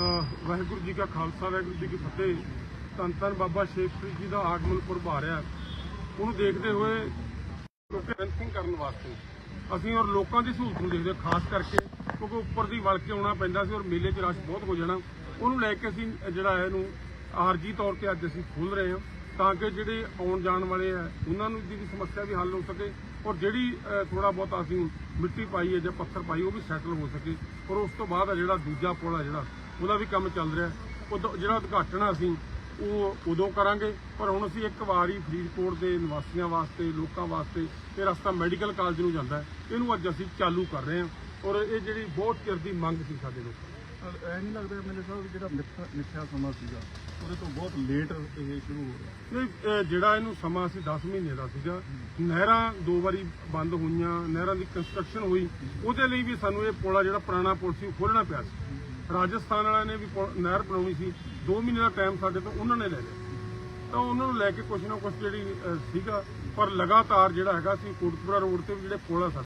ਵਾਹਿਗੁਰੂ ਜੀ ਕਾ ਖਾਲਸਾ, ਵਾਹਿਗੁਰੂ ਜੀ ਕੀ ਫਤਿਹ। ਧੰਨ ਧੰਨ ਬਾਬਾ ਸ਼ੇਖ ਫਰੀਦ ਜੀ ਦਾ ਆਗਮਨ ਪੁਰਬ ਆ ਰਿਹਾ। ਉਹਨੂੰ ਦੇਖਦੇ ਹੋਏ ਲੋਕਾਂ ਫੈਂਸਿੰਗ ਕਰਨ ਵਾਸਤੇ। ਅਸੀਂ ਔਰ ਲੋਕਾਂ ਦੀ ਸਹੂਲਤ ਨੂੰ ਦੇਖਦੇ ਹੋਏ ਖਾਸ ਕਰਕੇ ਕਿਉਂਕਿ ਉੱਪਰ ਦੀ ਵਲ ਕੇ ਆਉਣਾ ਪੈਂਦਾ ਸੀ ਔਰ ਮੇਲੇ 'ਚ ਰਸ਼ ਬਹੁਤ ਹੋ ਜਾਣਾ। ਉਹਨੂੰ ਲੈ ਕੇ ਅਸੀਂ ਜਿਹੜਾ ਹੈ ਇਹਨੂੰ ਆਰਜੀ ਤੌਰ ਤੇ ਅੱਜ ਅਸੀਂ ਖੋਲ ਰਹੇ ਹਾਂ ਤਾਂ ਕਿ ਜਿਹੜੇ ਆਉਣ ਜਾਣ ਵਾਲੇ ਆ ਉਹਨਾਂ ਨੂੰ ਦੀ ਸਮੱਸਿਆ ਵੀ ਹੱਲ ਹੋ ਸਕੇ ਔਰ ਜਿਹੜੀ ਥੋੜਾ ਬਹੁਤ ਅਸੀਂ ਮਿੱਟੀ ਪਾਈ ਹੈ ਜਾਂ ਪੱਥਰ ਪਾਈ, ਉਹ ਵੀ ਸੈਟਲ ਹੋ ਸਕੇ। ਔਰ ਉਸ ਤੋਂ ਬਾਅਦ ਆ ਜਿਹੜਾ ਦੂਜਾ ਪੁਲ ਆ ਜਿਹੜਾ ਉਹਦਾ ਵੀ ਕੰਮ ਚੱਲ ਰਿਹਾ। ਉਦੋਂ ਜਿਹੜਾ ਉਦਘਾਟਨ ਅਸੀਂ ਉਹ ਉਦੋਂ ਕਰਾਂਗੇ। ਪਰ ਹੁਣ ਅਸੀਂ ਇੱਕ ਵਾਰੀ ਫਰੀਦਕੋਟ ਦੇ ਨਿਵਾਸੀਆਂ ਵਾਸਤੇ ਲੋਕਾਂ ਵਾਸਤੇ ਇਹ ਰਸਤਾ ਮੈਡੀਕਲ ਕਾਲਜ ਨੂੰ ਜਾਂਦਾ ਇਹਨੂੰ ਅੱਜ ਅਸੀਂ ਚਾਲੂ ਕਰ ਰਹੇ ਹਾਂ। ਔਰ ਇਹ ਜਿਹੜੀ ਬਹੁਤ ਚਿਰ ਦੀ ਮੰਗ ਸੀ ਸਾਡੇ ਲੋਕਾਂ ਐ ਨਹੀਂ ਲੱਗਦਾ ਮੇਰੇ ਸਾਹਿਬ ਜਿਹੜਾ ਮਿੱਥਿਆ ਸਮਾਂ ਸੀਗਾ ਉਹਦੇ ਤੋਂ ਬਹੁਤ ਲੇਟ ਇਹ ਸ਼ੁਰੂ ਹੋ ਰਿਹਾ। ਨਹੀਂ ਜਿਹੜਾ ਇਹਨੂੰ ਸਮਾਂ ਸੀ 10 ਮਹੀਨੇ ਦਾ ਸੀਗਾ। ਨਹਿਰਾਂ ਦੋ ਵਾਰੀ ਬੰਦ ਹੋਈਆਂ ਨਹਿਰਾਂ ਦੀ ਕੰਸਟਰਕਸ਼ਨ ਹੋਈ। ਉਹਦੇ ਲਈ ਵੀ ਸਾਨੂੰ ਇਹ ਪੁਲ ਜਿਹੜਾ ਪੁਰਾਣਾ ਪੁਲ ਸੀ ਉਹ ਖੋਲਣਾ ਪਿਆ ਸੀ। ਰਾਜਸਥਾਨ ਵਾਲਿਆਂ ਨੇ ਵੀ ਪੁਲ- ਨਹਿਰ ਬਣਾਉਣੀ ਸੀ। 2 ਮਹੀਨੇ ਦਾ ਟਾਈਮ ਸਾਡੇ ਤੋਂ ਉਹਨਾਂ ਨੇ ਲੈ ਲਿਆ। ਤਾਂ ਉਹਨਾਂ ਨੂੰ ਲੈ ਕੇ ਕੁਛ ਨਾ ਕੁਛ ਜਿਹੜੀ ਅਹ, ਸੀਗਾ ਪਰ ਲਗਾਤਾਰ ਜਿਹੜਾ ਹੈਗਾ ਸੀ ਕੋਟਪੁਰਾ ਰੋਡ ਤੇ ਵੀ ਜਿਹੜੇ ਪੁਲ ਆ ਸਾਡੇ